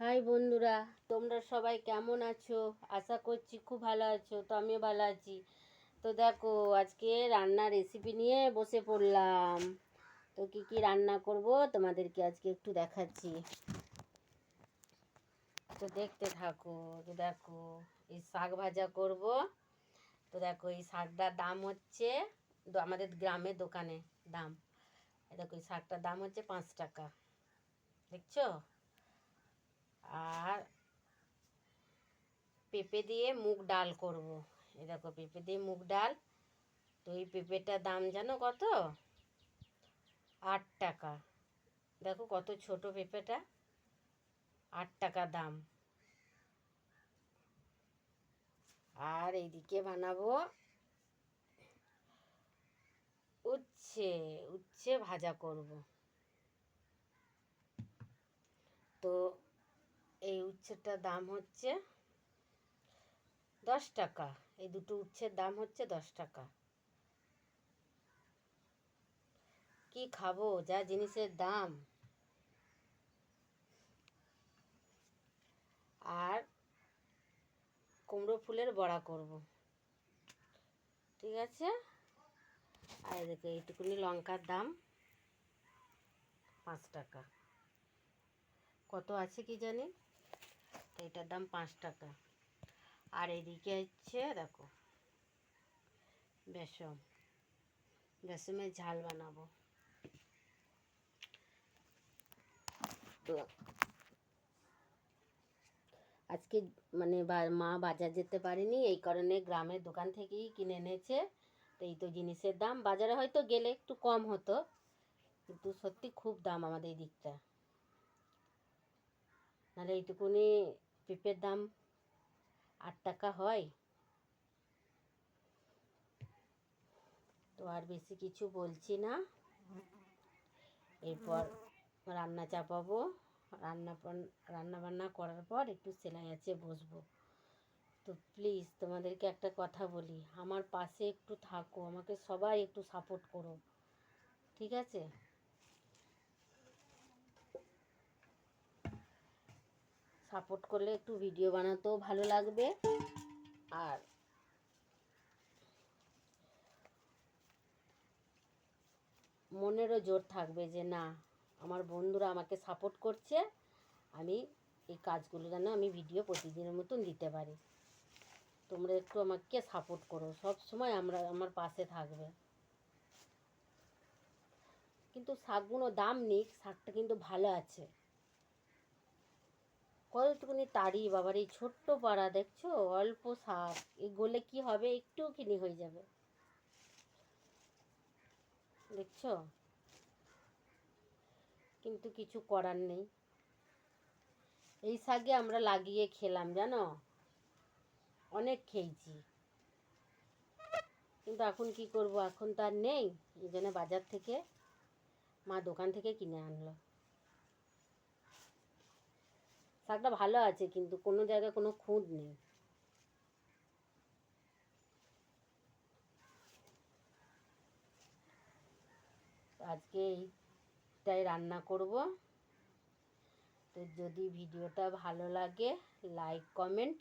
High বন্ধুরা, তোমরা সবাই কেমন আছো? আশা করছি খুব ভালো আছো, তো আমিও ভালো আছি। তো দেখো, আজকে রান্নার রেসিপি নিয়ে বসে পড়লাম। তো কি কি রান্না করব তোমাদেরকে আজকে একটু দেখাচ্ছি। তো দেখতে থাকো, তো দেখো, এই শাক ভাজা করব। তো দেখো, এই শাকটার দাম হচ্ছে আমাদের গ্রামের দোকানে দাম। দেখো, এই শাকটার দাম হচ্ছে পাঁচ টাকা। দেখছ? আর পেঁপে দিয়ে মুগ ডাল করব। এই দেখো, পেঁপে দিয়ে মুগ ডাল। তো এই পেঁপেটার দাম জানো কত? আট টাকা। দেখো কত ছোট পেঁপেটা। আট টাকা দাম। আর এইদিকে বানাবো উচ্ছে। উচ্ছে ভাজা করব। তো এই উচ্ছেটার দাম হচ্ছে দশ টাকা। এই দুটো উচ্ছের দাম হচ্ছে দশ টাকা। কি খাব? যা জিনিসের দাম। আর কুমড়ো ফুলের বড়া করব। ঠিক আছে? আর দেখো এইটুকুনি লঙ্কার দাম পাঁচ টাকা। কত আছে কি জানি? এটার দাম পাঁচ টাকা। আর এদিকে হচ্ছে, দেখো, বেসম। বেসমের ঝাল বানাবো। আজকে মানে মা বাজার যেতে পারেনি, এই কারণে গ্রামের দোকান থেকেই কিনে এনেছে। তো এই তো জিনিসের দাম। বাজারে হয়তো গেলে একটু কম হতো, কিন্তু সত্যি খুব দাম আমাদের এই দিকটা। নাহলে এইটুকুনি পেঁপের দাম আট টাকা হয়। তো আর বেশি কিছু বলছি না। এরপর রান্না চাপাবো। রান্না রান্না বান্না করার পর একটু সেলাই আছে বসবো। তো প্লিজ তোমাদেরকে একটা কথা বলি, আমার পাশে একটু থাকো, আমাকে সবাই একটু সাপোর্ট করো। ঠিক আছে? সাপোর্ট করলে একটু ভিডিও বানাতেও ভালো লাগবে। আর মনেরও জোর থাকবে যে, না, আমার বন্ধুরা আমাকে সাপোর্ট করছে, আমি এই কাজগুলো যেন আমি ভিডিও প্রতিদিনের মতন দিতে পারি। তোমরা একটু আমাকে সাপোর্ট করো, সব সময় আমরা, আমার পাশে থাকবে। কিন্তু শাকগুলো দাম নিক, শাকটা কিন্তু ভালো আছে। কতটুকুনি তাড়ি বাবার এই ছোট্ট পাড়া, দেখছ? অল্প শাক এই গলে কি হবে? একটু কিনি হয়ে যাবে। দেখছ? কিন্তু কিছু করার নেই। এই শাকে আমরা লাগিয়ে খেলাম, জানো? অনেক খেয়েছি। কিন্তু এখন কি করব? এখন তো আর নেই। এই জন্য বাজার থেকে মা দোকান থেকে কিনে আনলো। শাকটা ভালো আছে, কিন্তু কোনো জায়গায় কোনো খুঁত নেই। আজকে এইটাই রান্না করব। তো যদি ভিডিওটা ভালো লাগে লাইক কমেন্ট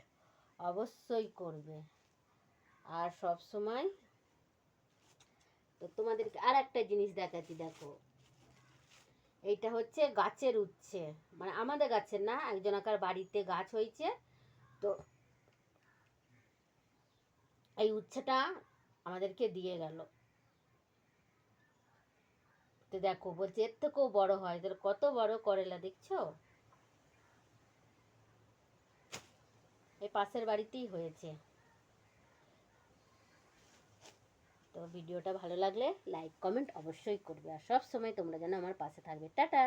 অবশ্যই করবে। আর সব সময় তো তোমাদেরকে আর একটা জিনিস দেখাচ্ছি, দেখো। এইটা হচ্ছে গাছের উচ্ছে। মানে আমাদের গাছের না একজনাকার বাড়িতে গাছ হয়েছে, তো এই উচ্ছেটা আমাদেরকে দিয়ে গেল। তো দেখো, বলছে, এর থেকেও বড় হয়। তাহলে কত বড় করেলা, দেখছ? এই পাশের বাড়িতেই হয়েছে। তো ভিডিওটা ভালো লাগলে লাইক, কমেন্ট অবশ্যই করবে। আর সব সময় তোমরা যেন আমার পাশে থাকবে। টাটা!